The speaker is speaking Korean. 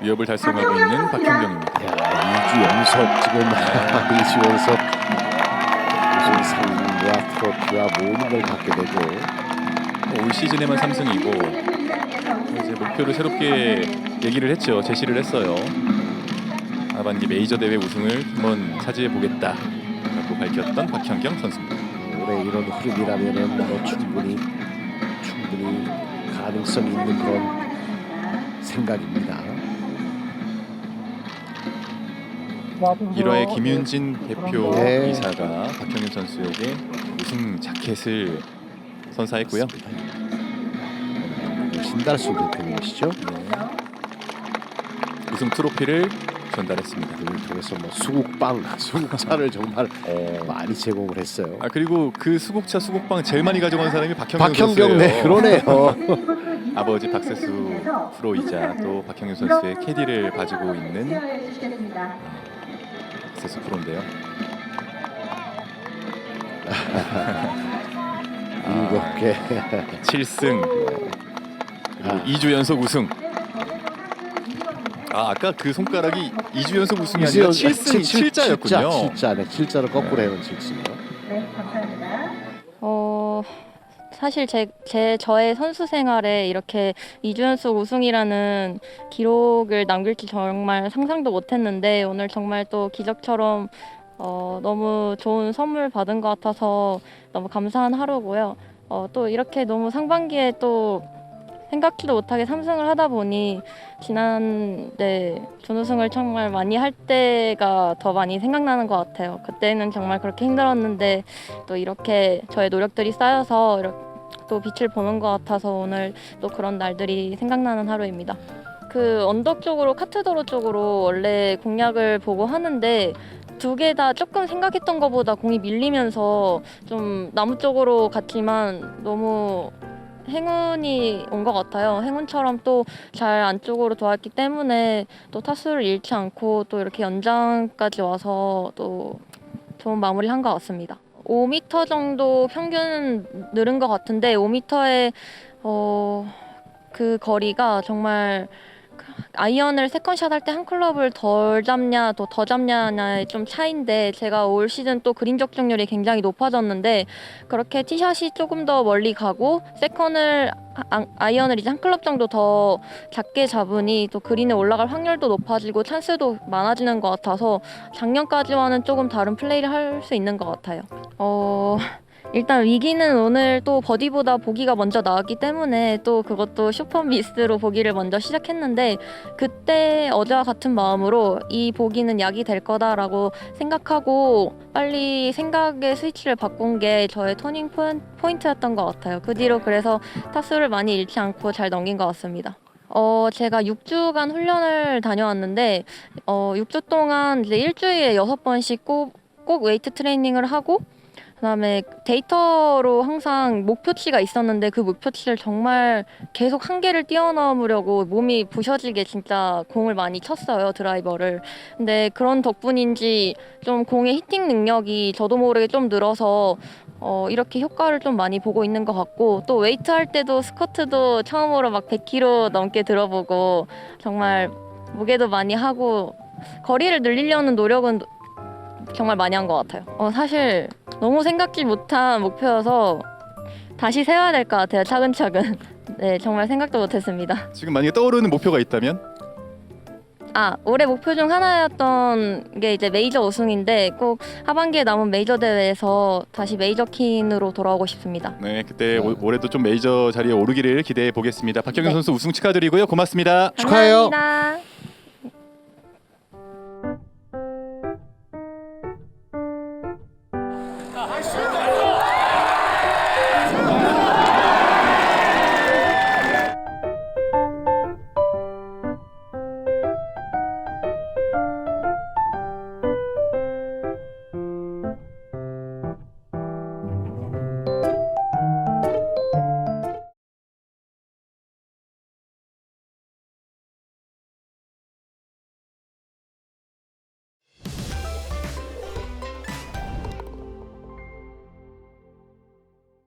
위협을 달성하고 있는 박현경입니다. 야, 2주 연속 지금 2주 연속 우승 상과 트로피와 모든 걸 갖게 되고 올 시즌에만 3승이고 이제 목표를 새롭게 얘기를 했죠. 제시를 했어요. 하반기 메이저 대회 우승을 한번 차지해 보겠다라고 밝혔던 박현경 선수입니다. 올해 이런 흐름이라면은 뭐 충분히 충분히 가능성 있는 그런 생각입니다. 1화의 김윤진 대표 네. 이사가 박현경 선수에게 우승 자켓을 선사했고요. 신달수 대표님이시죠? 네. 우승 트로피를 전달했습니다. 그를 통해서 뭐 수국빵, 수국차를 정말 많이 제공을 했어요. 아 그리고 그 수국차 수국빵 제일 많이 가져간 사람이 박현경, 박현경 네 선수예요. 그러네요. 아버지 박세수 프로이자 또 박현경 선수의 캐디를 봐주고 있는 박세수 프로인데요. 일곱 개. 7승 그리고 아. 2주 연속 우승. 아 아까 그 손가락이 2주 연속 우승이 아니라 7승 7자였군요. 7자네. 7자를 거꾸로 해놓은 7승이요. 네, 감사합니다. 어 사실 제, 제 저의 선수 생활에 이렇게 2주 연속 우승이라는 기록을 남길지 정말 상상도 못했는데 오늘 정말 또 기적처럼 어, 너무 좋은 선물 받은 것 같아서 너무 감사한 하루고요. 어, 또 이렇게 너무 상반기에 또 생각지도 못하게 3승을 하다 보니 지난 네 준우승을 정말 많이 할 때가 더 많이 생각나는 것 같아요. 그때는 정말 그렇게 힘들었는데 또 이렇게 저의 노력들이 쌓여서 이렇게 또 빛을 보는 것 같아서 오늘 또 그런 날들이 생각나는 하루입니다. 그 언덕 쪽으로 카트도로 쪽으로 원래 공략을 보고 하는데 두 개 다 조금 생각했던 것보다 공이 밀리면서 좀 나무 쪽으로 갔지만 너무 행운이 온 것 같아요. 행운처럼 또 잘 안쪽으로 도왔기 때문에 또 타수를 잃지 않고 또 이렇게 연장까지 와서 또 좋은 마무리 한 것 같습니다. 5m 정도 평균 늘은 것 같은데 5m의 어, 그 거리가 정말 그 아이언을 세컨샷 할 때 한 클럽을 덜 잡냐 또더 잡냐의 좀 차인데 제가 올 시즌 또 그린 적중률이 굉장히 높아졌는데 그렇게 티샷이 조금 더 멀리 가고 세컨을 아- 아이언을 이제 한 클럽 정도 더 작게 잡으니 또 그린에 올라갈 확률도 높아지고 찬스도 많아지는 것 같아서 작년까지와는 조금 다른 플레이를 할 수 있는 것 같아요. 어 일단 위기는 오늘 또 버디보다 보기가 먼저 나왔기 때문에 또 그것도 슈퍼 미스로 보기를 먼저 시작했는데 그때 어제와 같은 마음으로 이 보기는 약이 될 거다라고 생각하고 빨리 생각의 스위치를 바꾼 게 저의 터닝 포인- 포인트였던 것 같아요. 그 뒤로 그래서 타수를 많이 잃지 않고 잘 넘긴 것 같습니다. 어, 제가 6주간 훈련을 다녀왔는데, 어, 6주 동안 이제 일주일에 6번씩 꼭, 꼭 웨이트 트레이닝을 하고, 그다음에 데이터로 항상 목표치가 있었는데 그 목표치를 정말 계속 한계를 뛰어넘으려고 몸이 부셔지게 진짜 공을 많이 쳤어요 드라이버를. 근데 그런 덕분인지 좀 공의 히팅 능력이 저도 모르게 좀 늘어서 어, 이렇게 효과를 좀 많이 보고 있는 것 같고 또 웨이트 할 때도 스쿼트도 처음으로 막 100kg 넘게 들어보고 정말 무게도 많이 하고 거리를 늘리려는 노력은 정말 많이 한 것 같아요. 어, 사실 너무 생각지 못한 목표여서 다시 세워야 될 것 같아요. 차근차근. 네, 정말 생각도 못했습니다. 지금 만약에 떠오르는 목표가 있다면 아, 올해 목표 중 하나였던 게 이제 메이저 우승인데 꼭 하반기에 남은 메이저 대회에서 다시 메이저 킨으로 돌아오고 싶습니다. 네 그때 올- 올해도 좀 메이저 자리에 오르기를 기대해 보겠습니다. 박현경 네. 선수 우승 축하드리고요. 고맙습니다. 축하해요. 감사합니다. Başlıyor.